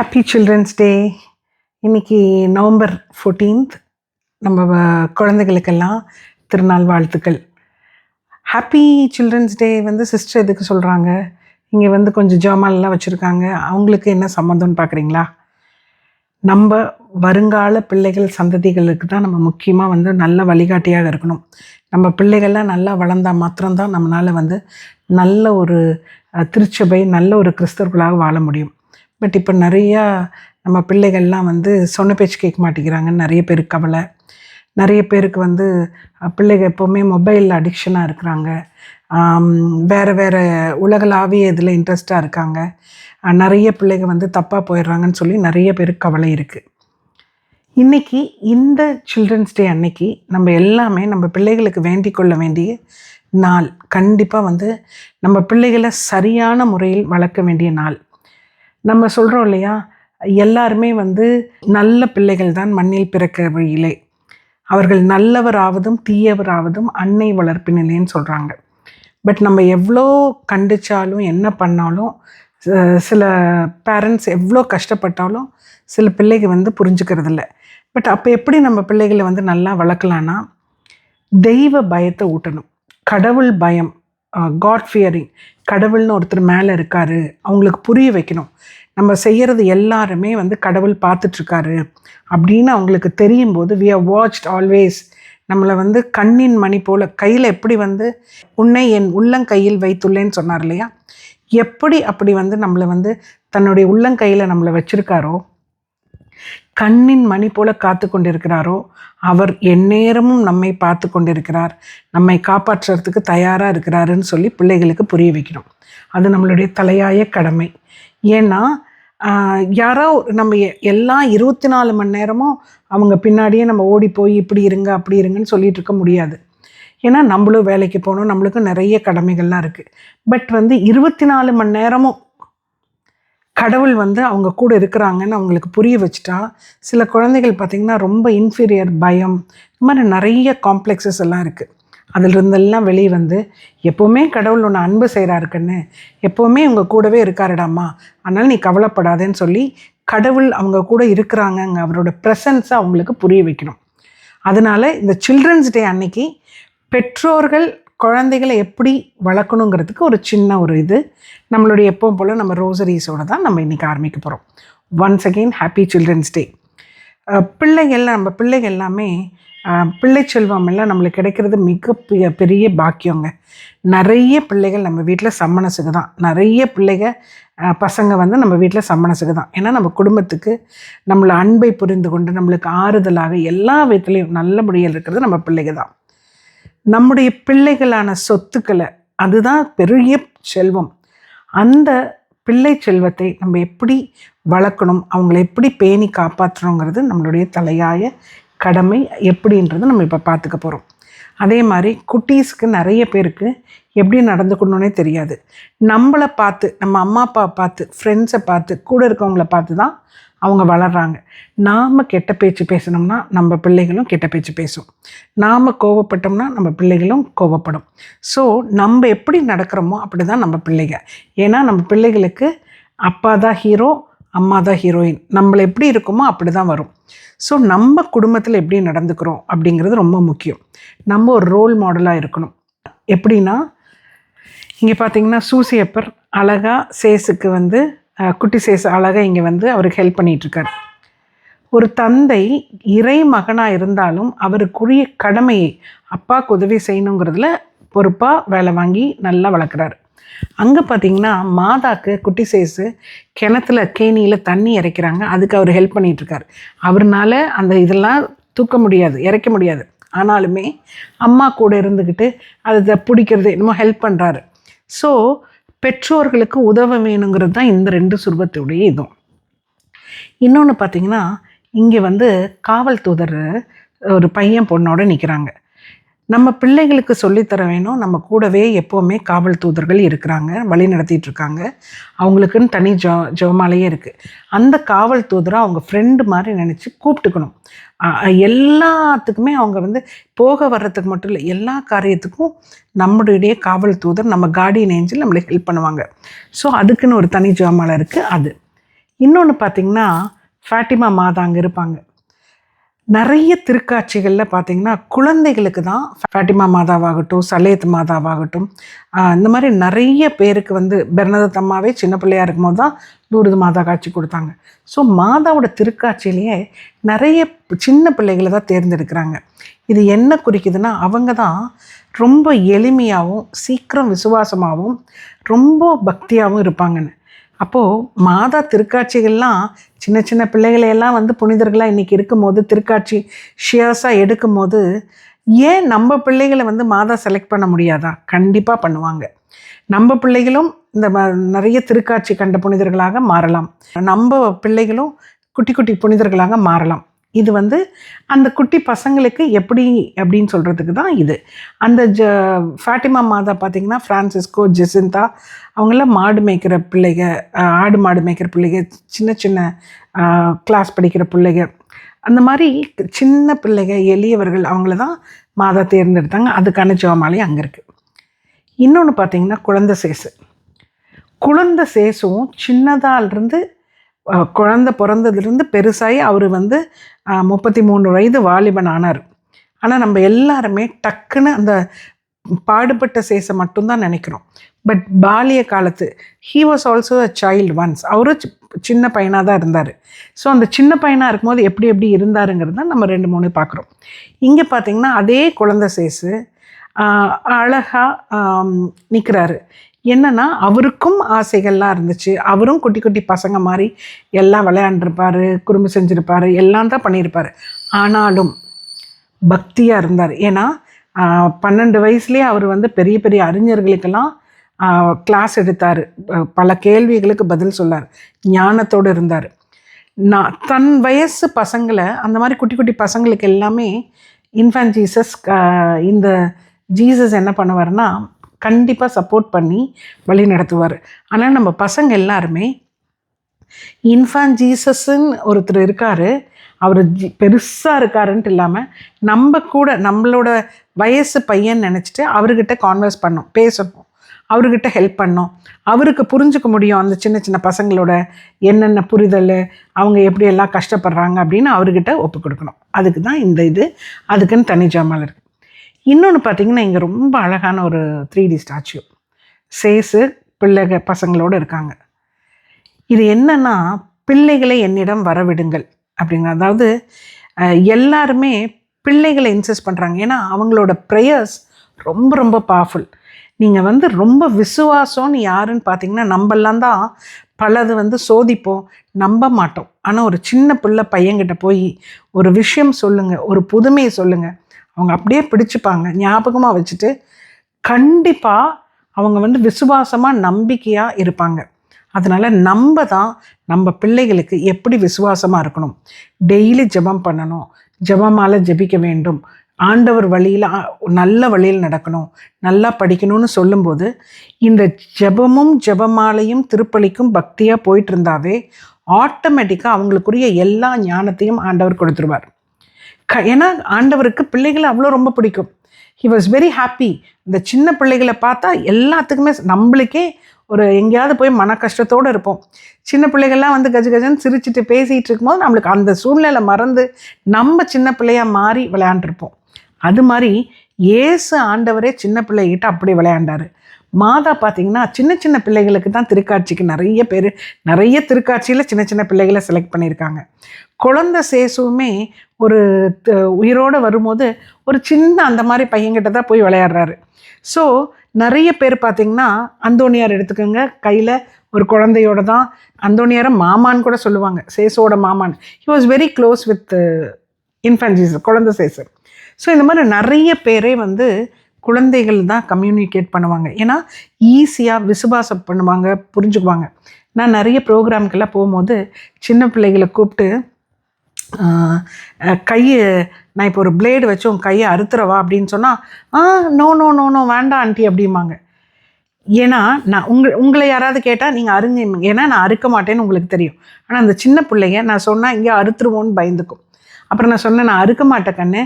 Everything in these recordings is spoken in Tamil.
ஹாப்பி சில்ட்ரன்ஸ் டே இன்னைக்கு நவம்பர் ஃபோர்டீன்த் நம்ம குழந்தைகளுக்கெல்லாம் திருநாள் வாழ்த்துக்கள். ஹாப்பி சில்ட்ரன்ஸ் டே வந்து சிஸ்டர் எதுக்கு சொல்கிறாங்க இங்கே வந்து கொஞ்சம் ஜாமான்லாம் வச்சுருக்காங்க. அவங்களுக்கு என்ன சம்மந்தம்னு பார்க்குறீங்களா நம்ம வருங்கால பிள்ளைகள் சந்ததிகளுக்கு தான் நம்ம முக்கியமாக வந்து நல்ல வழிகாட்டியாக இருக்கணும். நம்ம பிள்ளைகள்லாம் நல்லா வளர்ந்தால் மாத்திரம்தான் நம்மளால் வந்து நல்ல ஒரு திருச்சபை நல்ல ஒரு கிறிஸ்தவர்களாக வாழ முடியும். பட் இப்போ நிறையா நம்ம பிள்ளைகள்லாம் வந்து சொன்ன பேச்சு கேட்க மாட்டேங்கிறாங்கன்னு நிறைய பேர் கவலை. நிறைய பேருக்கு வந்து பிள்ளைகள் பிள்ளைங்க எப்போவுமே மொபைல் அடிக்ஷனாக இருக்கிறாங்க. வேறு வேறு உலகளாவிய இதில் இன்ட்ரெஸ்டாக இருக்காங்க. நிறைய பிள்ளைங்க வந்து தப்பாக போயிடுறாங்கன்னு சொல்லி நிறைய பேருக்கு கவலை இருக்குது இன்னைக்கு இந்த சில்ட்ரன்ஸ் டே அன்னைக்கு நம்ம எல்லாமே நம்ம பிள்ளைகளுக்கு வேண்டிக் கொள்ள வேண்டிய நாள் கண்டிப்பாக வந்து நம்ம பிள்ளைகளை சரியான முறையில் வளர்க்க வேண்டிய நாள். நம்ம சொல்கிறோம் இல்லையா? எல்லாருமே வந்து நல்ல பிள்ளைகள் தான் மண்ணில் பிறக்க வழியிலே அவர்கள் நல்லவராவதும் தீயவராவதும் அன்னை வளர்ப்பினிலேன்னு சொல்கிறாங்க பட் நம்ம எவ்வளோ கண்டிச்சாலும் என்ன பண்ணாலும் சில பேரண்ட்ஸ் எவ்வளோ கஷ்டப்பட்டாலும் சில பிள்ளைங்க வந்து புரிஞ்சுக்கிறதில்ல. பட் அப்போ எப்படி நம்ம பிள்ளைகளை வந்து நல்லா வளர்க்கலான்னா தெய்வ பயத்தை ஊட்டணும். கடவுள் பயம் காட் ஃபியரிங் கடவுள்னு ஒருத்தர் மேலே இருக்காரு. அவங்களுக்கு புரிய வைக்கணும். நம்ம செய்கிறது எல்லாருமே வந்து கடவுள் பார்த்துட்ருக்காரு அப்படின்னு அவங்களுக்கு தெரியும் போது வி ஆர் வாட்ச்ட் ஆல்வேஸ் நம்மளை வந்து கண்ணின் மணி போல் கையில் எப்படி வந்து உன்னை என் உள்ளங்கையில் வைத்துள்ளேன்னு சொன்னார் இல்லையா? எப்படி அப்படி வந்து நம்மளை வந்து தன்னுடைய உள்ளங்கையில் நம்மளை வச்சுருக்காரோ கண்ணின் மணி போல காத்து கொண்டிருக்கிறாரோ அவர் எந்நேரமும் நம்மை பார்த்து கொண்டிருக்கிறார் நம்மை காப்பாற்றுறதுக்கு தயாராக இருக்கிறாருன்னு சொல்லி பிள்ளைகளுக்கு புரிய வைக்கணும் அது நம்மளுடைய தலையாய கடமை. ஏன்னா யாரோ நம்ம எல்லா இருபத்தி நாலு மணி நேரமும் அவங்க பின்னாடியே நம்ம ஓடி போய் இப்படி இருங்க அப்படி இருங்கன்னு சொல்லிட்டு இருக்க முடியாது. ஏன்னா நம்மளும் வேலைக்கு போகணும் நம்மளுக்கும் நிறைய கடமைகள்லாம் இருக்குது பட் வந்து இருபத்தி நாலு மணி நேரமும் கடவுள் வந்து அவங்க கூட இருக்கிறாங்கன்னு அவங்களுக்கு புரிய வச்சுட்டா சில குழந்தைகள் பார்த்திங்கன்னா ரொம்ப இன்ஃபீரியர் பயம் இது மாதிரி நிறைய காம்ப்ளெக்ஸஸ் எல்லாம் இருக்குது அதில் இருந்தெல்லாம் வெளியே வந்து எப்போவுமே கடவுள் ஒன்று அன்பு செய்கிறாரு கண்ணு எப்போவுமே உங்கள் கூடவே இருக்காருடாம்மா அதனால் நீ கவலைப்படாதேன்னு சொல்லி கடவுள் அவங்க கூட இருக்கிறாங்கங்க அவரோட ப்ரெசன்ஸை அவங்களுக்கு புரிய வைக்கணும். அதனால் இந்த சில்ட்ரன்ஸ் டே அன்னைக்கு பெற்றோர்கள் குழந்தைகளை எப்படி வளர்க்கணுங்கிறதுக்கு ஒரு சின்ன ஒரு இது. நம்மளுடைய எப்பவும் போல் நம்ம ரோசரிஸோடு தான் நம்ம இன்றைக்கி ஆரம்பிக்க போகிறோம் once again happy children's day பிள்ளைகள்லாம் நம்ம பிள்ளைகள் எல்லாமே பிள்ளை செல்வம் எல்லாம் நம்மளுக்கு கிடைக்கிறது மிக பெரிய பாக்கியங்க. நிறைய பிள்ளைகள் நம்ம வீட்டில் சம்மணசுக்கு தான். நிறைய பிள்ளைங்க பசங்க வந்து நம்ம வீட்டில் சம்மணசுக்கு தான். ஏன்னா நம்ம குடும்பத்துக்கு நம்மளை அன்பை புரிந்து கொண்டு நம்மளுக்கு ஆறுதலாக எல்லா விதத்துலேயும் நல்லபடியாக இருக்கிறது நம்ம பிள்ளைங்க தான். நம்முடைய பிள்ளைகளான சொத்துக்களை அதுதான் பெரிய செல்வம். அந்த பிள்ளை செல்வத்தை நம்ம எப்படி வளர்க்கணும் அவங்கள எப்படி பேணி காப்பாற்றணுங்கிறது நம்மளுடைய தலையாய கடமை எப்படின்றது நம்ம இப்போ பார்த்துக்க போகிறோம் அதே மாதிரி குட்டீஸ்க்கு நிறைய பேருக்கு எப்படி நடந்துக்கணுன்னே தெரியாது. நம்மளை பார்த்து நம்ம அம்மா அப்பா பார்த்து ஃப்ரெண்ட்ஸை பார்த்து கூட இருக்கவங்கள பார்த்து தான் அவங்க வளர்கிறாங்க நாம் கெட்ட பேச்சு பேசினோம்னா நம்ம பிள்ளைகளும் கெட்ட பேச்சு பேசும். நாம் கோவப்பட்டோம்னா நம்ம பிள்ளைகளும் கோவப்படும். ஸோ நம்ம எப்படி நடக்கிறோமோ அப்படி தான் நம்ம பிள்ளைங்க. ஏன்னா நம்ம பிள்ளைகளுக்கு அப்பா தான் ஹீரோ அம்மா தான் ஹீரோயின் நம்மளை எப்படி இருக்குமோ அப்படி தான் வரும். ஸோ நம்ம குடும்பத்தில் எப்படி நடந்துக்கிறோம் அப்படிங்கிறது ரொம்ப முக்கியம். நம்ம ஒரு ரோல் மாடலாக இருக்கணும். எப்படின்னா இங்கே பார்த்தீங்கன்னா சூசியப்பர் அழகா சேஸுக்கு வந்து குட்டி சேஸ் அழகாக இங்கே வந்து அவருக்கு ஹெல்ப் பண்ணிகிட்ருக்கார் ஒரு தந்தை இறை மகனாக இருந்தாலும் அவருக்குரிய கடமையை அப்பாவுக்கு உதவி செய்யணுங்கிறதுல பொறுப்பாக வேலை வாங்கி நல்லா வளர்க்குறாரு. அங்கே பார்த்தீங்கன்னா மாதாக்கு குட்டி சேஸு கிணத்துல கேணியில் தண்ணி இறைக்கிறாங்க. அதுக்கு அவர் ஹெல்ப் பண்ணிகிட்ருக்காரு அவர்னால அந்த இதெல்லாம் தூக்க முடியாது இறைக்க முடியாது. ஆனாலுமே அம்மா கூட இருந்துக்கிட்டு அதை பிடிக்கிறது என்னமோ ஹெல்ப் பண்ணுறாரு ஸோ பெற்றோர்களுக்கு உதவ வேணுங்கிறது தான் இந்த ரெண்டு சுருபத்துடைய இதுவும் இன்னொன்று பார்த்தீங்கன்னா இங்கே வந்து காவல் தூதர் ஒரு பையன் பொண்ணோட நிற்கிறாங்க நம்ம பிள்ளைகளுக்கு சொல்லித்தர வேணும். நம்ம கூடவே எப்போவுமே காவல் தூதர்கள் இருக்கிறாங்க வழி நடத்திட்டு இருக்காங்க. அவங்களுக்குன்னு தனி ஜோ ஜோமாலையே இருக்குது அந்த காவல் தூதரை அவங்க ஃப்ரெண்டு மாதிரி நினச்சி கூப்பிட்டுக்கணும். எல்லாத்துக்குமே அவங்க வந்து போக வர்றதுக்கு மட்டும் இல்லை எல்லா காரியத்துக்கும் நம்மளுடைய காவல் தூதர் நம்ம கார்டியன் ஏஞ்சல் நம்மளுக்கு ஹெல்ப் பண்ணுவாங்க. ஸோ அதுக்குன்னு ஒரு தனி ஜோமாலை இருக்குது அது. இன்னொன்று பார்த்தீங்கன்னா ஃபேட்டிமா மாதா அங்கே இருப்பாங்க. நிறைய திருக்காட்சிகளில் பார்த்தீங்கன்னா குழந்தைகளுக்கு தான் ஃபேட்டிமா மாதாவாகட்டும் சலேத் மாதாவாகட்டும் இந்த மாதிரி நிறைய பேருக்கு வந்து பெர்னதத் அம்மாவே சின்ன இருக்கும் இருக்கும்போது தான் லூர்து மாதா காட்சி கொடுத்தாங்க. ஸோ மாதாவோட திருக்காட்சியிலேயே நிறைய சின்ன பிள்ளைகளை தான் தேர்ந்தெடுக்கிறாங்க. இது என்ன குறிக்குதுன்னா அவங்க தான் ரொம்ப எளிமையாகவும் சீக்கிரம் விசுவாசமாகவும் ரொம்ப பக்தியாகவும் இருப்பாங்கன்னு. அப்போது மாதா திருக்காட்சிகள்லாம் சின்ன சின்ன பிள்ளைகளையெல்லாம் வந்து புனிதர்களாக இன்றைக்கி இருக்கும்போது திருக்காட்சி ஷியர்ஸாக எடுக்கும்போது ஏன் நம்ம பிள்ளைகளை வந்து மாதா செலக்ட் பண்ண முடியாதா? கண்டிப்பாக பண்ணுவாங்க. நம்ம பிள்ளைகளும் இந்த ம- நிறைய திருக்காட்சி கண்ட புனிதர்களாக மாறலாம். நம்ம பிள்ளைகளும் குட்டி குட்டி புனிதர்களாக மாறலாம். இது வந்து அந்த குட்டி பசங்களுக்கு எப்படி அப்படின்னு சொல்கிறதுக்கு தான் இது. அந்த ஜ ஃபேட்டிமா மாதா பார்த்தீங்கன்னா ஃப்ரான்சிஸ்கோ ஜெசிந்தா அவங்களாம் மாடு மேய்க்கிற பிள்ளைங்க ஆடு மாடு மேய்க்கிற பிள்ளைங்க சின்ன சின்ன கிளாஸ் படிக்கிற பிள்ளைங்க அந்த மாதிரி சின்ன பிள்ளைங்க எளியவர்கள் அவங்கள தான் மாதா தேர்ந்தெடுத்தாங்க. அதுக்கான ஜெபமாலை அங்கே இருக்குது இன்னொன்று பார்த்தீங்கன்னா குழந்தை சேசு. குழந்தை சேசும் சின்னதாலிருந்து குழந்தை பிறந்ததுலேருந்து பெருசாகி அவர் வந்து முப்பத்தி மூணு வயது வாலிபன் ஆனார் ஆனால் நம்ம எல்லாருமே டக்குன்னு அந்த பாடுபட்ட சேசை மட்டும்தான் நினைக்கிறோம். பட் பாலிய காலத்து he was also a child once அவரும் சி- சின்ன பையனாக தான் இருந்தார். ஸோ அந்த சின்ன பையனாக இருக்கும்போது எப்படி எப்படி இருந்தாருங்கிறது தான் நம்ம ரெண்டு மூணு பார்க்குறோம். இங்கே பார்த்தீங்கன்னா அதே குழந்தை சேசு அழகாக நிற்கிறாரு என்னன்னா அவருக்கும் ஆசைகள்லாம் இருந்துச்சு. அவரும் குட்டி குட்டி பசங்க மாதிரி எல்லாம் விளையாண்டுருப்பார் குறும்பு செஞ்சுருப்பாரு எல்லாம் தான் பண்ணியிருப்பார். ஆனாலும் பக்தியாக இருந்தார். ஏன்னா பன்னெண்டு வயசுலேயே அவர் வந்து பெரிய பெரிய அறிஞர்களுக்கெல்லாம் கிளாஸ் எடுத்தார். பல கேள்விகளுக்கு பதில் சொல்லார். ஞானத்தோடு இருந்தார். நான் தன் வயசு பசங்களை அந்த மாதிரி குட்டி குட்டி பசங்களுக்கு எல்லாமே இன்ஃபேன்ட் ஜீசஸ் இந்த ஜீசஸ் என்ன பண்ணுவார்னா கண்டிப்பாக சப்போர்ட் பண்ணி வழி நடத்துவார். ஆனால் நம்ம பசங்க எல்லாருமே இன்ஃபான் ஜீசஸ்ன்னு ஒருத்தர் இருக்கார். அவர் ஜி பெருசாக இருக்காருன்ட்டு இல்லாமல் நம்ம கூட நம்மளோட வயசு பையன் நினச்சிட்டு அவர்கிட்ட கான்வர்ஸ் பண்ணோம் பேசணும் அவர்கிட்ட ஹெல்ப் பண்ணோம். அவருக்கு புரிஞ்சுக்க முடியும் அந்த சின்ன சின்ன பசங்களோட என்னென்ன புரிதல் அவங்க எப்படி எல்லாம் கஷ்டப்படுறாங்க அப்படின்னு அவர்கிட்ட ஒப்பு கொடுக்கணும். அதுக்கு தான் இந்த இது அதுக்குன்னு தனி ஜாமால் இருக்குது இன்னொன்று பார்த்தீங்கன்னா இங்கே ரொம்ப அழகான ஒரு த்ரீ டி ஸ்டாச்சு சேசு பிள்ளைக பசங்களோடு இருக்காங்க. இது என்னன்னா பிள்ளைகளை என்னிடம் வரவிடுங்கள் அப்படிங்கிற அதாவது எல்லாருமே பிள்ளைகளை இன்சஸ் பண்ணுறாங்க ஏன்னா அவங்களோட ப்ரேயர்ஸ் ரொம்ப ரொம்ப பவர்ஃபுல் நீங்கள் வந்து ரொம்ப விசுவாசம்னு யாருன்னு பார்த்தீங்கன்னா நம்மெல்லாம் தான் பலது வந்து சோதிப்போம் நம்ப மாட்டோம். ஆனால் ஒரு சின்ன பிள்ளை பையன்கிட்ட போய் ஒரு விஷயம் சொல்லுங்கள் ஒரு புதுமையை சொல்லுங்கள் அவங்க அப்படியே பிடிச்சிப்பாங்க. ஞாபகமாக வச்சுட்டு கண்டிப்பாக அவங்க வந்து விசுவாசமாக நம்பிக்கையாக இருப்பாங்க. அதனால் நம்ம தான் நம்ம பிள்ளைகளுக்கு எப்படி விசுவாசமாக இருக்கணும்? டெய்லி ஜெபம் பண்ணணும். ஜெபமால ஜெபிக்க வேண்டும். ஆண்டவர் வழியில் நல்ல வழியில் நடக்கணும். நல்லா படிக்கணும்னு சொல்லும்போது இந்த ஜெபமும் ஜெபமாலையும் திருப்பலிக்கும் பக்தியாக போயிட்டு இருந்தாவே ஆட்டோமேட்டிக்காக அவங்களுக்குரிய எல்லா ஞானத்தையும் ஆண்டவர் கொடுத்துருவார். க ஏன்னா ஆண்டவருக்கு பிள்ளைகளை அவ்வளோ ரொம்ப பிடிக்கும். ஹி வாஸ் வெரி ஹாப்பி இந்த சின்ன பிள்ளைகளை பார்த்தா எல்லாத்துக்குமே நம்மளுக்கே ஒரு எங்கேயாவது போய் மன கஷ்டத்தோடு இருப்போம். சின்ன பிள்ளைகள்லாம் வந்து கஜ கஜன்னு சிரிச்சிட்டு பேசிகிட்டு இருக்கும்போது நம்மளுக்கு அந்த சூழ்நிலை மறந்து நம்ம சின்ன பிள்ளையாக மாறி விளையாண்டுருப்போம். அது மாதிரி ஏசு ஆண்டவரே சின்ன பிள்ளைகிட்ட அப்படி விளையாண்டாரு. மாதா பார்த்தீங்கன்னா சின்ன சின்ன பிள்ளைகளுக்கு தான் திருக்காட்சிக்கு நிறைய பேர் நிறைய திருக்காட்சியில் சின்ன சின்ன பிள்ளைகளை செலக்ட் பண்ணியிருக்காங்க. குழந்தை சேசுவுமே ஒரு உயிரோடு வரும்போது ஒரு சின்ன அந்த மாதிரி பையன்கிட்ட தான் போய் விளையாடுறாரு. ஸோ நிறைய பேர் பார்த்தீங்கன்னா அந்தோனியார் எடுத்துக்கோங்க கையில் ஒரு குழந்தையோட தான் அந்தோனியாரை மாமான்னு கூட சொல்லுவாங்க சேசோட மாமான் he was very close with infant Jesus குழந்தை சேசர் ஸோ இந்த மாதிரி நிறைய பேரே வந்து குழந்தைகள் தான் கம்யூனிகேட் பண்ணுவாங்க. ஏன்னா ஈஸியாக விசுவாசம் பண்ணுவாங்க புரிஞ்சுக்குவாங்க. நான் நிறைய ப்ரோக்ராம்க்கெல்லாம் போகும்போது சின்ன பிள்ளைகளை கூப்பிட்டு கையை நான் இப்போ ஒரு பிளேடு வச்சு உன் கையை அறுத்துறவா அப்படின்னு சொன்னால் ஆ நோ நோ நோ நோ வேண்டாம் ஆண்டி அப்படிம்பாங்க. ஏன்னா நான் உங்க உங்களை யாராவது கேட்டால் நீங்கள் அருங்க ஏன்னா நான் அறுக்க மாட்டேன்னு உங்களுக்கு தெரியும். ஆனால் அந்த சின்ன பிள்ளைங்க நான் சொன்னால் இங்கே அறுத்துருவோன்னு பயந்துக்கும். அப்புறம் நான் சொன்னேன் நான் அறுக்க மாட்டேன் கண்ணு.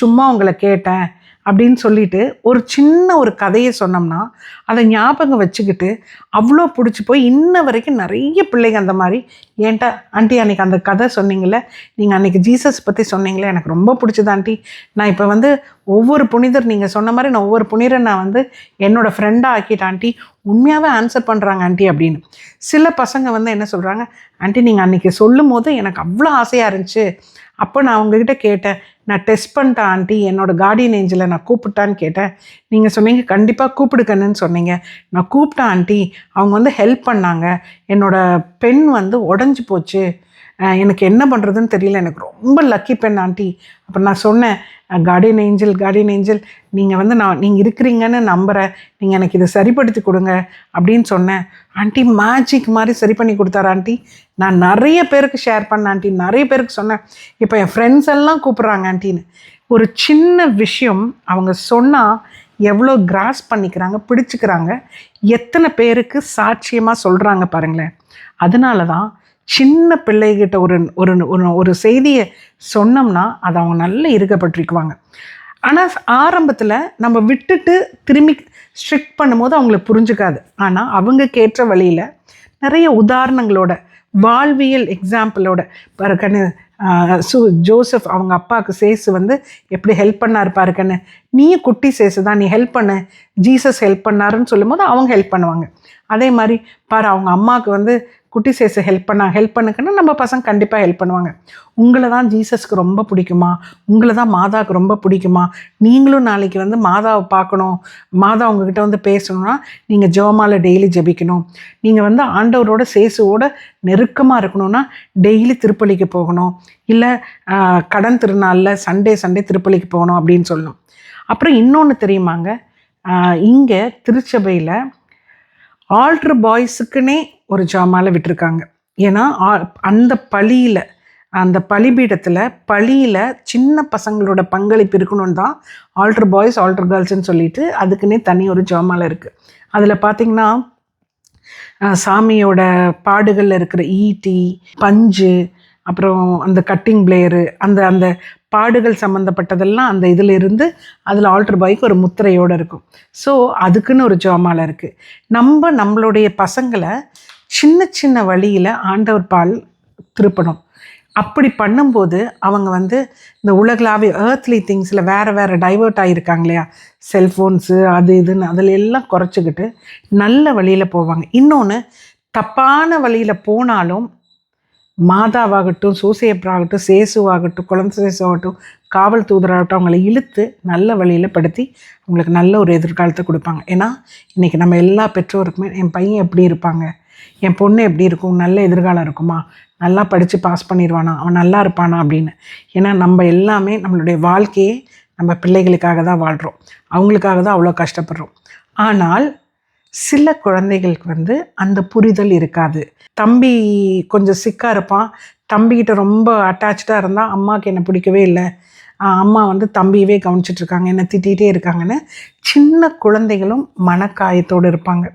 சும்மா உங்களை கேட்டேன். அப்படின்னு சொல்லிட்டு ஒரு சின்ன ஒரு கதையை சொன்னோம்னா அதை ஞாபகம் வச்சுக்கிட்டு அவ்வளோ பிடிச்சி போய் இன்ன வரைக்கும் நிறைய பிள்ளைங்க அந்த மாதிரி ஏன்ட்டா ஆண்டி அன்றைக்கி அந்த கதை சொன்னீங்களே நீங்கள் அன்றைக்கி ஜீசஸ் பற்றி சொன்னீங்களே எனக்கு ரொம்ப பிடிச்சது ஆண்டி. நான் இப்போ வந்து ஒவ்வொரு புனிதர் நீங்கள் சொன்ன மாதிரி நான் ஒவ்வொரு புனிதரை நான் வந்து என்னோடய ஃப்ரெண்டாக ஆக்கிட்டேன் ஆண்டி. உண்மையாகவே ஆன்சர் பண்ணுறாங்க ஆண்டி அப்படின்னு. சில பசங்க வந்து என்ன சொல்கிறாங்க ஆண்டி நீங்கள் அன்றைக்கி சொல்லும் போது எனக்கு அவ்வளோ ஆசையாக இருந்துச்சு. அப்போ நான் அவங்கக்கிட்ட கேட்டேன் நான் டெஸ்ட் பண்ணிட்டேன் ஆண்டி. என்னோட கார்டியன் ஏஞ்சலை நான் கூப்பிட்டான்னு கேட்டேன். நீங்கள் சொன்னீங்க கண்டிப்பாக கூப்பிடுக்கணுன்னு சொன்னீங்க. நான் கூப்பிட்டேன் ஆண்டி. அவங்க வந்து ஹெல்ப் பண்ணாங்க. என்னோட பெண் வந்து உடஞ்சி போச்சு. எனக்கு என்ன பண்ணுறதுன்னு தெரியல. எனக்கு ரொம்ப லக்கி பெண் ஆண்டி. அப்போ நான் சொன்னேன் கார்டியன் ஏஞ்சல் கார்டியன் ஏஞ்சல் நீங்கள் வந்து நான் நீங்கள் இருக்கிறீங்கன்னு நம்புகிறேன் நீங்கள் எனக்கு இதை சரிப்படுத்தி கொடுங்க. அப்படின்னு சொன்னேன். ஆண்டி மேஜிக் மாதிரி சரி பண்ணி கொடுத்தாரு ஆண்டி. நான் நிறைய பேருக்கு ஷேர் பண்ணேன் ஆண்டி. நிறைய பேருக்கு சொன்னேன். இப்போ என் ஃப்ரெண்ட்ஸ் எல்லாம் கூப்பிட்றாங்க ஆண்டின்னு. ஒரு சின்ன விஷயம் அவங்க சொன்னால் எவ்வளோ கிராஸ் பண்ணிக்கிறாங்க பிடிச்சிக்கிறாங்க எத்தனை பேருக்கு சாட்சியமாக சொல்கிறாங்க பாருங்களேன். அதனால தான் சின்ன பிள்ளைகிட்ட ஒரு ஒரு ஒரு செய்தியை சொன்னோம்னா அதை அவங்க நல்லா இருக்கப்பட்டிருக்குவாங்க. ஆனால் ஆரம்பத்தில் நம்ம விட்டுட்டு திரும்பி ஸ்ட்ரிக்ட் பண்ணும்போது அவங்கள புரிஞ்சுக்காது. ஆனால் அவங்க கேட்ட வழியில் நிறைய உதாரணங்களோட வாழ்வியல் எக்ஸாம்பிளோட பாருக்கன்னு சு ஜோசப் அவங்க அப்பாவுக்கு சேசு வந்து எப்படி ஹெல்ப் பண்ணார் பாருக்கன்னு நீ குட்டி சேசு தான் நீ ஹெல்ப் பண்ணு ஜீசஸ் ஹெல்ப் பண்ணாருன்னு சொல்லும்போது அவங்க ஹெல்ப் பண்ணுவாங்க. அதே மாதிரி பாரு அவங்க அம்மாவுக்கு வந்து குட்டி சேசு ஹெல்ப் பண்ணா ஹெல்ப் பண்ணுக்குன்னா நம்ம பசங்க கண்டிப்பாக ஹெல்ப் பண்ணுவாங்க. உங்களை தான் ஜீசஸ்க்கு ரொம்ப பிடிக்குமா? உங்களை தான் மாதாவுக்கு ரொம்ப பிடிக்குமா? நீங்களும் நாளைக்கு வந்து மாதாவை பார்க்கணும். மாதா உங்ககிட்ட வந்து பேசணும்னா நீங்கள் ஜோமாவில் டெய்லி ஜெபிக்கணும். நீங்கள் வந்து ஆண்டவரோட சேசுவோட நெருக்கமாக இருக்கணும்னா டெய்லி திருப்பலிக்கு போகணும். இல்லை கடன் திருநாளில் சண்டே சண்டே திருப்பலிக்கு போகணும் அப்படின்னு சொல்லணும். அப்புறம் இன்னொன்று தெரியுமாங்க? இங்கே திருச்சபையில் ஆல்ட்ரு பாய்ஸுக்குன்னே ஒரு ஜாமால விட்டிருக்காங்க. ஏன்னா ஆ- அந்த பழியில் அந்த பலிபீடத்தில் பழியில் சின்ன பசங்களோட பங்களிப்பு இருக்கணும்னு தான் ஆல்ட்ரு பாய்ஸ் ஆல்ட்ரு கேர்ள்ஸ்ன்னு சொல்லிட்டு அதுக்குன்னே தனி ஒரு ஜாமால இருக்குது அதில் பார்த்திங்கன்னா சாமியோட பாடுகளில் இருக்கிற ஈட்டி பஞ்சு அப்புறம் அந்த கட்டிங் பிளேயரு அந்த அந்த பாடுகள் சம்மந்தப்பட்டதெல்லாம் அந்த இதில் இருந்து அதில் ஆல்டர் பாய்க்கு ஒரு முத்திரையோடு இருக்கும். ஸோ அதுக்குன்னு ஒரு ஜோமாலை இருக்குது நம்ம நம்மளுடைய பசங்களை சின்ன சின்ன வழியில் ஆண்டவர் பால் திருப்பணும். அப்படி பண்ணும்போது அவங்க வந்து இந்த உலகளாவிய ஏர்த்லி திங்ஸில் வேறு வேறு டைவர்ட் ஆகியிருக்காங்க இல்லையா? செல்ஃபோன்ஸு அது இதுன்னு அதில் எல்லாம் குறைச்சிக்கிட்டு நல்ல வழியில் போவாங்க. இன்னொன்று தப்பான வழியில் போனாலும் மாதாவாகட்டும் சூசையப்பராகட்டும் சேசுவாகட்டும் குழந்தை சேசுவாகட்டும் காவல் தூதராகட்டும் அவங்களை இழுத்து நல்ல வழியில் படுத்தி அவங்களுக்கு நல்ல ஒரு எதிர்காலத்தை கொடுப்பாங்க. ஏன்னா இன்றைக்கி நம்ம எல்லா பெற்றோருக்குமே என் பையன் எப்படி இருப்பாங்க? என் பொண்ணு எப்படி இருக்கும்? நல்ல எதிர்காலம் இருக்குமா? நல்லா படித்து பாஸ் பண்ணிடுவானா? அவன் நல்லா இருப்பானா அப்படின்னு. ஏன்னா நம்ம எல்லாமே நம்மளுடைய வாழ்க்கையே நம்ம பிள்ளைகளுக்காக தான் வாழ்கிறோம் அவங்களுக்காக தான் அவ்வளோ கஷ்டப்படுறோம். ஆனால் சில குழந்தைகளுக்கு வந்து அந்த புரிதல் இருக்காது. தம்பி கொஞ்சம் சிக்காக இருப்பான். தம்பிக்கிட்ட ரொம்ப அட்டாச்சாக இருந்தால் அம்மாவுக்கு என்னை பிடிக்கவே இல்லை. அம்மா வந்து தம்பியவே கவனிச்சிட்டு இருக்காங்க. என்னை திட்டிகிட்டே இருக்காங்கன்னு சின்ன குழந்தைகளும் மனக்காயத்தோடு இருப்பாங்க.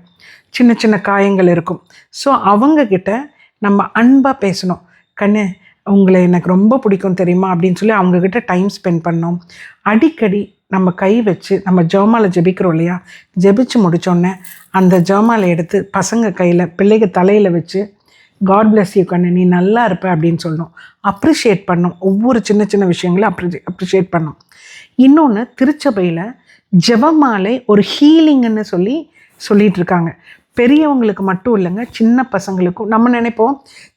சின்ன சின்ன காயங்கள் இருக்கும். ஸோ அவங்கக்கிட்ட நம்ம அன்பாக பேசணும். கண்ணு உங்களை எனக்கு ரொம்ப பிடிக்கும் தெரியுமா? அப்படின்னு சொல்லி அவங்கக்கிட்ட டைம் ஸ்பெண்ட் பண்ணோம் அடிக்கடி நம்ம கை வச்சு நம்ம ஜெபமாலை ஜெபிக்கிறோம் இல்லையா? ஜெபிச்சு முடித்தோடனே அந்த ஜெபமாலை எடுத்து பசங்க கையில் பிள்ளைங்க தலையில் வச்சு காட் பிளஸ் யூ கண்ணு நீ நல்லா இருப்ப அப்படின்னு சொல்லணும். அப்ரிஷியேட் பண்ணும். ஒவ்வொரு சின்ன சின்ன விஷயங்களும் அப்ரி அப்ரிஷியேட் பண்ணும். இன்னொன்று திருச்சபையில் ஜெபமாலை ஒரு ஹீலிங்னு சொல்லி சொல்லிட்டு இருக்காங்க பெரியவங்களுக்கு மட்டும் இல்லைங்க சின்ன பசங்களுக்கும். நம்ம நினைப்போம்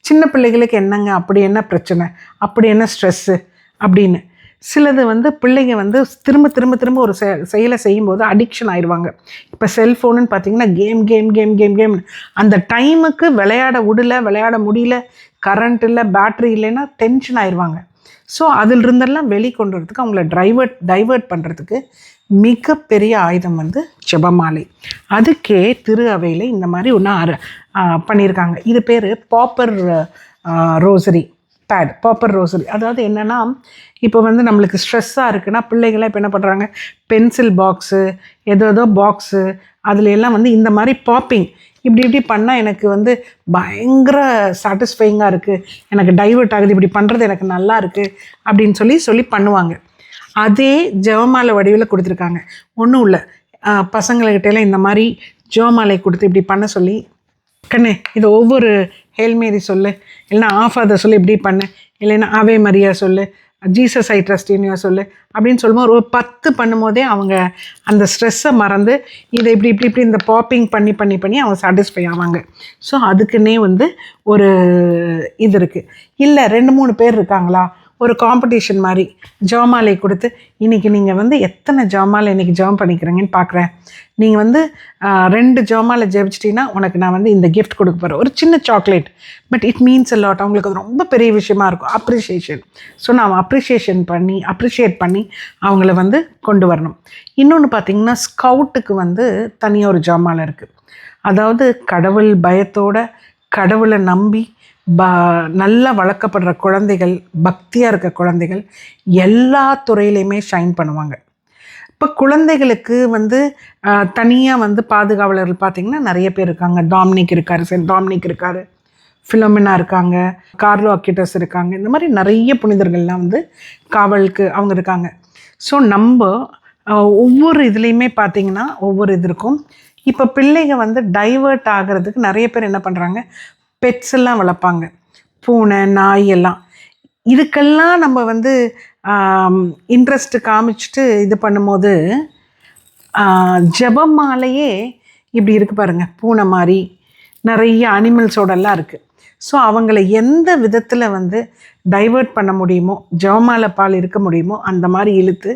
சின்ன பிள்ளைகளுக்கு என்னங்க அப்படி என்ன பிரச்சனை? அப்படி என்ன ஸ்ட்ரெஸ்ஸு அப்படின்னு. சிலது வந்து பிள்ளைங்க வந்து திரும்ப திரும்ப திரும்ப ஒரு செ செயலை செய்யும்போது அடிக்ஷன் ஆயிடுவாங்க இப்போ செல்ஃபோனுன்னு பார்த்தீங்கன்னா game game game game game அந்த டைமுக்கு விளையாட விடல விளையாட முடியல கரண்ட் இல்லை பேட்ரி இல்லைன்னா டென்ஷன் ஆயிடுவாங்க ஸோ அதில் இருந்தெல்லாம் வெளி கொண்டு வரதுக்கு அவங்கள டைவர்ட் டைவர்ட் பண்ணுறதுக்கு மிகப்பெரிய ஆயுதம் வந்து ஜெபமாலை. அதுக்கே திரு அவையில் இந்த மாதிரி ஒன்று பண்ணியிருக்காங்க இது பேர் பாப்பர் ரோசரி பேட் பாப்பர் ரோசரி அதாவது என்னென்னா இப்போ வந்து நம்மளுக்கு ஸ்ட்ரெஸ்ஸாக இருக்குன்னா பிள்ளைங்களாம் இப்போ என்ன பண்ணுறாங்க பென்சில் பாக்ஸு ஏதோ ஏதோ பாக்ஸு அதில் எல்லாம் வந்து இந்த மாதிரி பாப்பிங் இப்படி இப்படி பண்ணால் எனக்கு வந்து பயங்கர சாட்டிஸ்ஃபைங்காக இருக்குது எனக்கு டைவர்ட் ஆகுது. இப்படி பண்ணுறது எனக்கு நல்லா இருக்குது அப்படின்னு சொல்லி சொல்லி பண்ணுவாங்க. அதே ஜெவமாலை வடிவில் கொடுத்துருக்காங்க. ஒன்றும் இல்லை. பசங்கள்கிட்டலாம் இந்த மாதிரி ஜெவமாலை கொடுத்து இப்படி பண்ண சொல்லி கண்ணு இது ஒவ்வொரு ஹேல்மேரி சொல்லு. இல்லைன்னா ஆஃப் அதை சொல்லு இப்படி பண்ணு. இல்லைன்னா அவே மரியா சொல்லு. ஜீசஸ் ஐ ட்ரஸ்ட் சொல்லு. அப்படின்னு சொல்லும்போது ஒரு பத்து பண்ணும்போதே அவங்க அந்த ஸ்ட்ரெஸ்ஸை மறந்து இதை இப்படி இப்படி இப்படி இந்த பாப்பிங் பண்ணி பண்ணி பண்ணி அவங்க சாட்டிஸ்ஃபை ஆவாங்க. ஸோ அதுக்குன்னே வந்து ஒரு இது இருக்குது இல்லை ரெண்டு மூணு பேர் இருக்காங்களா? ஒரு காம்படிஷன் மாதிரி ஜாமாலை கொடுத்து இன்றைக்கி நீங்கள் வந்து எத்தனை ஜாமாலை இன்றைக்கி ஜாம் பண்ணிக்கிறீங்கன்னு பார்க்குறேன் நீங்கள் வந்து ரெண்டு ஜாமாலை ஜெபிச்சிட்டிங்கன்னா உனக்கு நான் வந்து இந்த கிஃப்ட் கொடுக்க போகிறேன் ஒரு சின்ன chocolate but it means a lot அவங்களுக்கு அது ரொம்ப பெரிய விஷயமா இருக்கும். அப்ரிஷியேஷன் ஸோ நாம் அப்ரிஷியேஷன் பண்ணி அப்ரிஷியேட் பண்ணி அவங்கள வந்து கொண்டு வரணும். இன்னொன்று பார்த்தீங்கன்னா ஸ்கவுட்டுக்கு வந்து தனியாக ஒரு ஜாமாலை இருக்குது அதாவது கடவுள் பயத்தோட கடவுளை நம்பி ப நல்லா வளர்க்கப்படுற குழந்தைகள் பக்தியாக இருக்க குழந்தைகள் எல்லா துறையிலையுமே ஷைன் பண்ணுவாங்க. இப்போ குழந்தைகளுக்கு வந்து தனியாக வந்து பாதுகாவலர்கள் பார்த்திங்கன்னா நிறைய பேர் இருக்காங்க. டாமினிக் இருக்கார் சென்ட் டாமினிக் இருக்கார் ஃபிலோமினா இருக்காங்க கார்லோ அக்கிட்டஸ் இருக்காங்க. இந்த மாதிரி நிறைய புனிதர்கள்லாம் வந்து காவலுக்கு அவங்க இருக்காங்க. ஸோ நம்ம ஒவ்வொரு இதுலேயுமே பார்த்திங்கன்னா ஒவ்வொரு இது இருக்கும். இப்போ பிள்ளைங்க வந்து டைவர்ட் ஆகிறதுக்கு நிறைய பேர் என்ன பண்ணுறாங்க பெட்ஸ் எல்லாம் வளர்ப்பாங்க. பூனை நாய் எல்லாம். இதுக்கெல்லாம் நம்ம வந்து இன்ட்ரெஸ்ட் காமிச்சிட்டு இது பண்ணும்போது ஆஹ், ஜெபமாலையே இப்படி இருக்கு பாருங்கள் பூனை மாதிரி நிறைய அனிமல்ஸோடலாம் இருக்குது ஸோ அவங்கள எந்த விதத்தில் வந்து டைவர்ட் பண்ண முடியுமோ ஜவமால பால் இருக்க முடியுமோ அந்த மாதிரி இழுத்து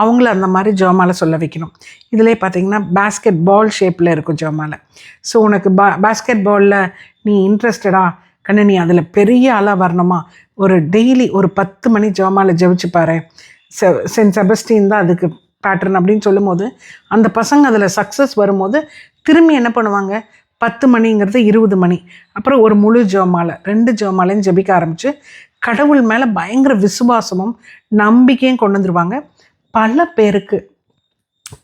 அவங்கள அந்த மாதிரி ஜவமால சொல்ல வைக்கணும். இதிலே பார்த்தீங்கன்னா பேஸ்கெட் பால் ஷேப்பில் இருக்கும் ஜவமால ஸோ உனக்கு பா பேஸ்கெட் பாலில் நீ இன்ட்ரெஸ்டடா கண்ணு நீ அதில் பெரிய ஆளாக வரணுமா? ஒரு டெய்லி ஒரு பத்து மணி ஜவமால ஜெபிச்சு பாரு. செ சென்ட் செபஸ்டின் தான் அதுக்கு பேட்டர்ன் அப்படின்னு சொல்லும்போது அந்த பசங்க அதில் சக்ஸஸ் வரும்போது திரும்பி என்ன பண்ணுவாங்க? பத்து மணிங்கிறது இருபது மணி. அப்புறம் ஒரு முழு ஜோமாலை ரெண்டு ஜோமாலையும் ஜெபிக்க ஆரம்பித்து கடவுள் மேலே பயங்கர விசுவாசமும் நம்பிக்கையும் கொண்டு வந்துருவாங்க. பல பேருக்கு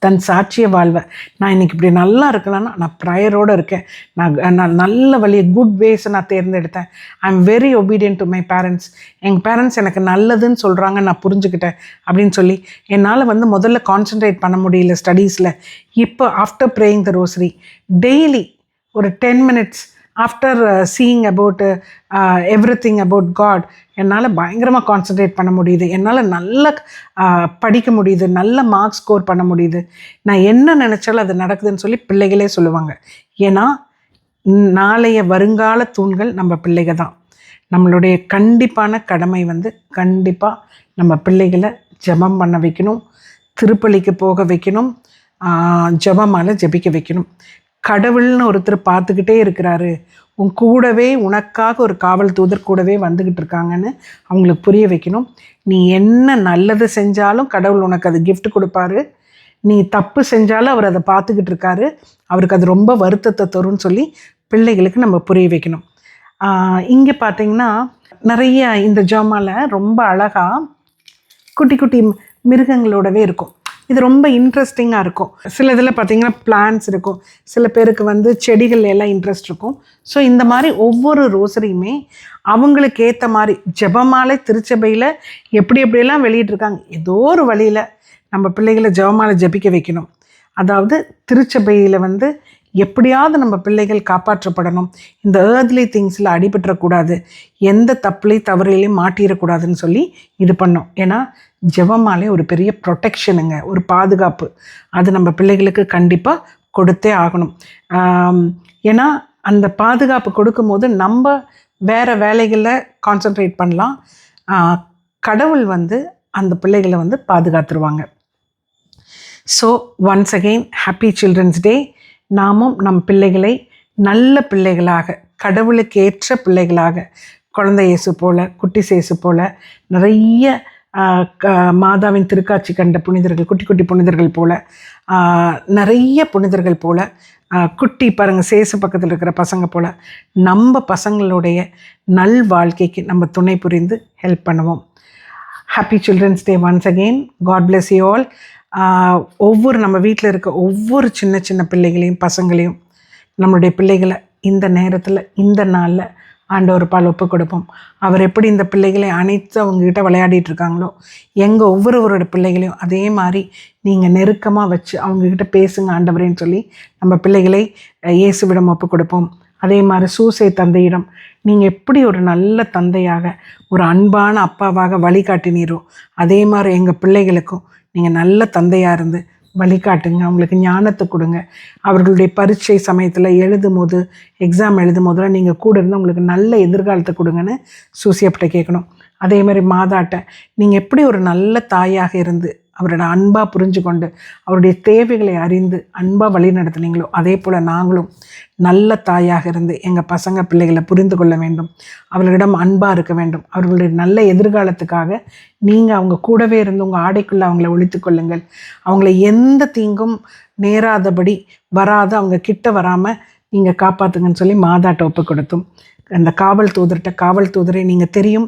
தன் சாட்சிய வாழ்வை நான் இன்னைக்கு இப்படி நல்லா இருக்கலாம்னா நான் ப்ரையரோடு இருக்கேன். நான் நான் நல்ல வழியை குட் வேஸை நான் தேர்ந்தெடுத்தேன். I am very obedient to my parents எங்கள் பேரண்ட்ஸ் எனக்கு நல்லதுன்னு சொல்கிறாங்க நான் புரிஞ்சுக்கிட்டேன் அப்படின்னு சொல்லி என்னால் வந்து முதல்ல கான்சென்ட்ரேட் பண்ண முடியல ஸ்டடீஸில் இப்போ after praying the rosary daily ஒரு ten minutes after seeing about everything about God என்னால் பயங்கரமாக கான்சென்ட்ரேட் பண்ண முடியுது. என்னால் நல்ல uh, படிக்க முடியுது. நல்ல மார்க்ஸ் ஸ்கோர் பண்ண முடியுது. நான் என்ன நினச்சாலும் அது நடக்குதுன்னு சொல்லி பிள்ளைகளே சொல்லுவாங்க. ஏன்னா நாளைய வருங்கால தூண்கள் நம்ம பிள்ளைக தான் நம்மளுடைய கண்டிப்பான கடமை வந்து கண்டிப்பாக நம்ம பிள்ளைகளை ஜெபம் பண்ண வைக்கணும். திருப்பலிக்கு போக வைக்கணும். ஆஹ் ஜபிக்க ஜெபிக்க வைக்கணும். கடவுள்னு ஒருத்தர் பார்த்துக்கிட்டே இருக்கிறாரு. உன் கூடவே உனக்காக ஒரு காவல் தூதர் கூடவே வந்துக்கிட்டு இருக்காங்கன்னு அவங்களுக்கு புரிய வைக்கணும். நீ என்ன நல்லது செஞ்சாலும் கடவுள் உனக்கு அது கிஃப்ட் கொடுப்பாரு. நீ தப்பு செஞ்சாலும் அவர் அதை பார்த்துக்கிட்டு இருக்காரு. அவருக்கு அது ரொம்ப வருத்தத்தை தரும்னு சொல்லி பிள்ளைகளுக்கு நம்ம புரிய வைக்கணும். இங்கே பார்த்தீங்கன்னா நிறைய இந்த ஜாமாவில் ரொம்ப அழகாக குட்டி குட்டி மிருகங்களோடவே இருக்கும். இது ரொம்ப இன்ட்ரெஸ்டிங்காக இருக்கும். சில இதில் பார்த்தீங்கன்னா பிளான்ஸ் இருக்கும். சில பேருக்கு வந்து செடிகள் எல்லாம் இன்ட்ரெஸ்ட் இருக்கும். ஸோ இந்த மாதிரி ஒவ்வொரு ரோசரியுமே அவங்களுக்கு ஏற்ற மாதிரி ஜெபமாலை திருச்சபையில் எப்படி எப்படியெல்லாம் வெளியிட்டிருக்காங்க? ஏதோ ஒரு வழியில் நம்ம பிள்ளைகளை ஜெபமாலை ஜெபிக்க வைக்கணும். அதாவது திருச்சபையில் வந்து எப்படியாவது நம்ம பிள்ளைகள் காப்பாற்றப்படணும். இந்த ஏர்த்லி திங்ஸில் அடிபட்டுறக்கூடாது. எந்த தப்புலையும் தவறிலையும் மாட்டிடக்கூடாதுன்னு சொல்லி இது பண்ணோம். ஏன்னா ஜெபமாலே ஒரு பெரிய ப்ரொடெக்ஷனுங்க ஒரு பாதுகாப்பு. அது நம்ம பிள்ளைகளுக்கு கண்டிப்பாக கொடுத்தே ஆகணும். ஏன்னா அந்த பாதுகாப்பு கொடுக்கும்போது நம்ம வேறு வேலைகளில் கான்சென்ட்ரேட் பண்ணலாம். கடவுள் வந்து அந்த பிள்ளைகளை வந்து பாதுகாத்துருவாங்க. So once again happy children's day நாமும் நம் பிள்ளைகளை நல்ல பிள்ளைகளாக கடவுளுக்கு ஏற்ற பிள்ளைகளாக குழந்தை இயேசு போல குட்டி சேசு போல நிறைய க மாதாவின் திருக்காட்சி கண்ட புனிதர்கள் குட்டி குட்டி புனிதர்கள் போல நிறைய புனிதர்கள் போல குட்டி பாருங்க சேசு பக்கத்தில் இருக்கிற பசங்க போல நம்ம பசங்களுடைய நல் வாழ்க்கைக்கு நம்ம துணை புரிந்து ஹெல்ப் பண்ணுவோம். Happy children's day once again God bless you all ஒவ்வொரு நம்ம வீட்டில் இருக்க ஒவ்வொரு சின்ன சின்ன பிள்ளைகளையும் பசங்களையும் நம்மளுடைய பிள்ளைகளை இந்த நேரத்தில் இந்த நாளில் ஆண்டவர் பால் ஒப்பு கொடுப்போம். அவர் எப்படி இந்த பிள்ளைகளை அனைத்து அவங்கக்கிட்ட விளையாடிட்டு இருக்காங்களோ எங்கள் ஒவ்வொருவரோட பிள்ளைகளையும் அதே மாதிரி நீங்கள் நெருக்கமாக வச்சு அவங்கக்கிட்ட பேசுங்க ஆண்டவரேன்னு சொல்லி நம்ம பிள்ளைகளை இயேசுவிடம் ஒப்பு கொடுப்போம். அதே மாதிரி சூசை தந்தையிடம் நீங்கள் எப்படி ஒரு நல்ல தந்தையாக ஒரு அன்பான அப்பாவாக வழிகாட்டினீரோ அதே மாதிரி எங்கள் பிள்ளைகளுக்கும் நீங்கள் நல்ல தந்தையாக இருந்து வழிகாட்டுங்க அவங்களுக்கு ஞானத்தை கொடுங்க. அவர்களுடைய பரீட்சை சமயத்தில் எழுதும் போது எக்ஸாம் எழுதும் போதெல்லாம் நீங்கள் கூட இருந்து அவங்களுக்கு நல்ல எதிர்காலத்தை கொடுங்கன்னு சூசியப்பட்ட கேட்கணும் அதே மாதிரி மாதாட்ட நீங்கள் எப்படி ஒரு நல்ல தாயாக இருந்து அவரோட அன்பாக புரிஞ்சு கொண்டு அவருடைய தேவைகளை அறிந்து அன்பாக வழி நடத்துனீங்களோ அதே போல் நாங்களும் நல்ல தாயாக இருந்து எங்கள் பசங்க பிள்ளைகளை புரிந்து கொள்ள வேண்டும். அவர்களிடம் அன்பாக இருக்க வேண்டும். அவர்களுடைய நல்ல எதிர்காலத்துக்காக நீங்கள் அவங்க கூடவே இருந்து உங்கள் ஆடைக்குள்ளே அவங்கள ஒழித்து கொள்ளுங்கள். அவங்கள எந்த தீங்கும் நேராதபடி வராத அவங்க கிட்ட வராமல் நீங்கள் காப்பாற்றுங்கன்னு சொல்லி மாதாட்ட ஒப்பு கொடுத்தும். அந்த காவல் தூதர்கிட்ட காவல் தூதரை நீங்கள் தெரியும்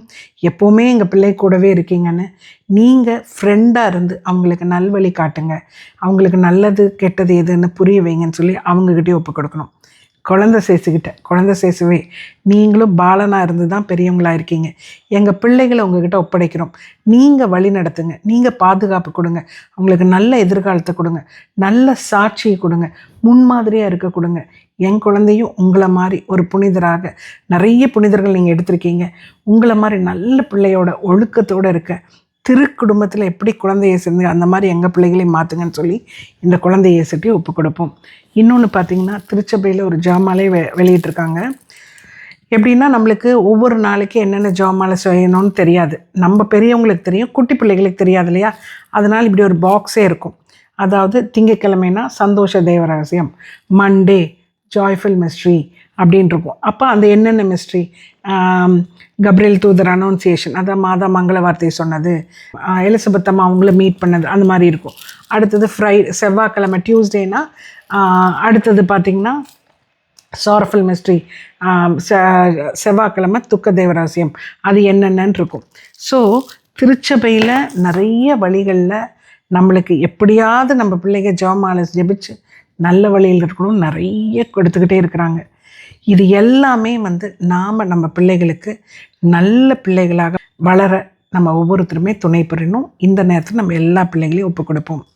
எப்போவுமே எங்கள் பிள்ளை கூடவே இருக்கீங்கன்னு. நீங்கள் ஃப்ரெண்டாக இருந்து அவங்களுக்கு நல்வழி காட்டுங்க. அவங்களுக்கு நல்லது கெட்டது எதுன்னு புரிய வைங்கன்னு சொல்லி அவங்கக்கிட்டே ஒப்பு கொடுக்கணும். குழந்தை சேசுக்கிட்ட குழந்தை சேசுவே நீங்களும் பாலனாக இருந்து தான் பெரியவங்களாக இருக்கீங்க. எங்கள் பிள்ளைகளை உங்ககிட்ட ஒப்படைக்கிறோம். நீங்கள் வழி நடத்துங்க. நீங்கள் பாதுகாப்பு கொடுங்க. அவங்களுக்கு நல்ல எதிர்காலத்தை கொடுங்க. நல்ல சாட்சியை கொடுங்க. முன்மாதிரியாக இருக்க கொடுங்க. என் குழந்தையும் உங்களை மாதிரி ஒரு புனிதராக நிறைய புனிதர்கள் நீங்கள் எடுத்திருக்கீங்க. உங்களை மாதிரி நல்ல பிள்ளையோட ஒழுக்கத்தோடு இருக்க திரு குடும்பத்தில் எப்படி குழந்தையை சேர்ந்து அந்த மாதிரி எங்கள் பிள்ளைகளையும் மாற்றுங்கன்னு சொல்லி இந்த குழந்தையை சுற்றி ஒப்பு கொடுப்போம். இன்னொன்று பார்த்தீங்கன்னா திருச்சபையில் ஒரு ஜாமாலே வெ வெளியிட்டிருக்காங்க. எப்படின்னா நம்மளுக்கு ஒவ்வொரு நாளைக்கு என்னென்ன ஜாமாலை செய்யணும்னு தெரியாது. நம்ம பெரியவங்களுக்கு தெரியும் குட்டி பிள்ளைகளுக்கு தெரியாது இல்லையா? அதனால் இப்படி ஒரு பாக்ஸே இருக்கும். அதாவது திங்கக்கிழமைனா சந்தோஷ தேவ ரகசியம் மண்டே ஜாய்ஃபுல் மிஸ்ட்ரி அப்படின்ட்டு இருக்கும். அப்போ அந்த என்னென்ன மிஸ்ட்ரி கப்ரியல் தூதர் அனௌன்சியேஷன் அதான் மாதா மங்கள வார்த்தை சொன்னது. எலிசபெத் அம்மா அவங்கள மீட் பண்ணது அந்த மாதிரி இருக்கும். அடுத்தது ஃப்ரை செவ்வாய்க்கிழமை டியூஸ்டேனா அடுத்தது பார்த்திங்கன்னா சாரஃபுல் மிஸ்ட்ரி செவ்வாய்க்கிழமை துக்க தேவராசியம் அது என்னென்னு இருக்கும். ஸோ திருச்சபையில் நிறைய வழிகளில் நம்மளுக்கு எப்படியாவது நம்ம பிள்ளைங்க ஜெபமாலை ஜெபிச்சு நல்ல வழியில் இருக்கணும் நிறைய கொடுத்துக்கிட்டே இருக்கிறாங்க. இது எல்லாமே வந்து நாம் நம்ம பிள்ளைகளுக்கு நல்ல பிள்ளைகளாக வளர நம்ம ஒவ்வொருத்தருமே துணை புரியணும். இந்த நேரத்தில் நம்ம எல்லா பிள்ளைங்களையும் ஒப்புக் கொடுப்போம்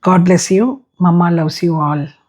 God bless you mama loves you all